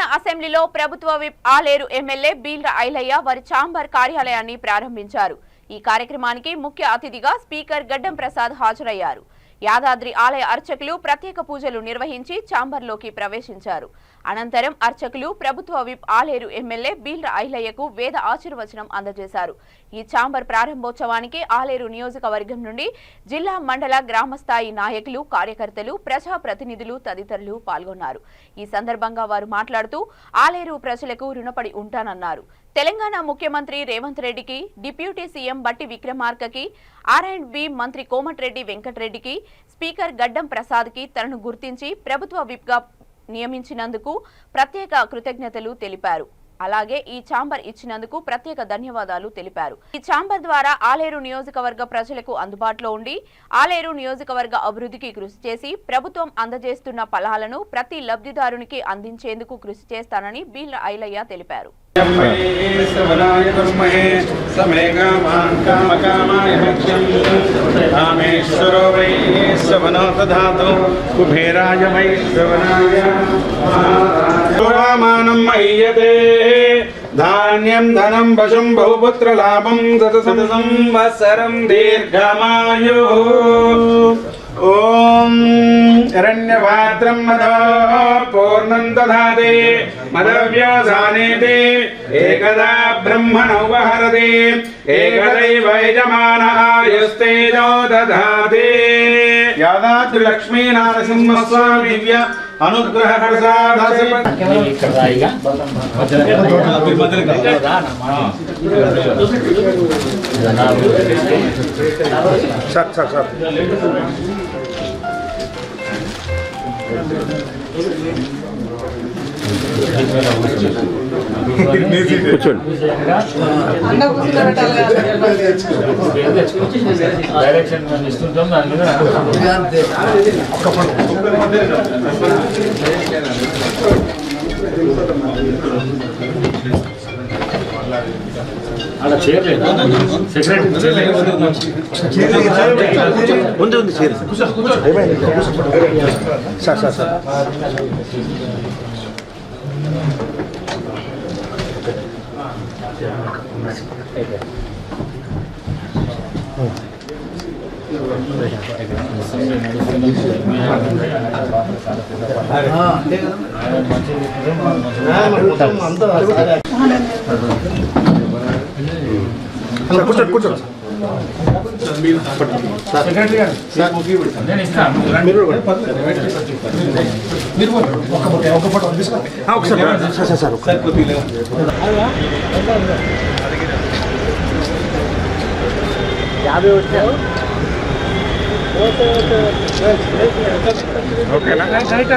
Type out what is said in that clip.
తెలంగాణ అసెంబ్లీలో ప్రభుత్వ whip Aleru MLA Beerla Ailaiah వారి ఛాంబర్ కార్యాలయాన్ని ప్రారంభించారు. ఈ కార్యక్రమానికి ముఖ్య అతిథిగా స్పీకర్ గడ్డం ప్రసాద్ హాజరయ్యారు. యాదాద్రి ఆలయ అర్చకులు ప్రత్యేక పూజలు నిర్వహించి చాంబర్లోకి ప్రవేశించారు. అనంతరం అర్చకులు ప్రభుత్వ విప్ ఆలేరు ఎమ్మెల్యే బీల్ర ఐలయ్యకు వేద ఆశీర్వచనం అందజేశారు. ఈ చాంబర్ ప్రారంభోత్సవానికి ఆలేరు నియోజకవర్గం నుండి జిల్లా మండల గ్రామస్థాయి నాయకులు కార్యకర్తలు ప్రజా ప్రతినిధులు తదితరులు పాల్గొన్నారు. ఈ సందర్భంగా వారు మాట్లాడుతూ ఆలేరు ప్రజలకు రుణపడి ఉంటానన్నారు. తెలంగాణ ముఖ్యమంత్రి రేవంత్ రెడ్డికి డిప్యూటీ సీఎం బట్టి విక్రమార్కకి ఆర్ అండ్ బి మంత్రి కోమటిరెడ్డి వెంకటరెడ్డికి స్పీకర్ గడ్డం ప్రసాద్కి తనను గుర్తించి ప్రభుత్వ విప్గా నియమించినందుకు ప్రత్యేక కృతజ్ఞతలు తెలిపారు. అలాగే ఈ ఛాంబర్ ఇచ్చినందుకు ప్రత్యేక ధన్యవాదాలు తెలిపారు. ఈ ఛాంబర్ ద్వారా ఆలేరు నియోజకవర్గ ప్రజలకు అందుబాటులో ఉండి ఆలేరు నియోజకవర్గ అభివృద్ధికి కృషి చేసి ప్రభుత్వం అందజేస్తున్న ఫలాలను ప్రతి లబ్ధిదారునికి అందించేందుకు కృషి చేస్తానని బీల్ ఐలయ్య తెలిపారు. శ్రవణాయ వై శ్రవణో కుబేరాయ వై శ్రవణాయ మయ్యతే ధాన్యం ధనం పశుం బహుపుత్ర లాభం శత సంవత్సరం దీర్ఘమాయు. हिरण्यपात्रम् मदो पूर्णम् दधाति मदव्यासानेति एकदा ब्रह्मणौपहरति एकदैव यजमानः दधाति। यदा त्रिलक्ष्मीनारसिंहस्वामि दिव्य अनुग्रह सर सर सर। ఇక్కడ డైరెక్షన్ ఇస్తుంటాం దాని మీద అలా చేయలేదు సెక్రటరీ ఉంది ఉంది చేరు. Sir sir sir. కూర్చోండి కూర్చోండి నేను ఒకసారి సార్ ఓకేనా?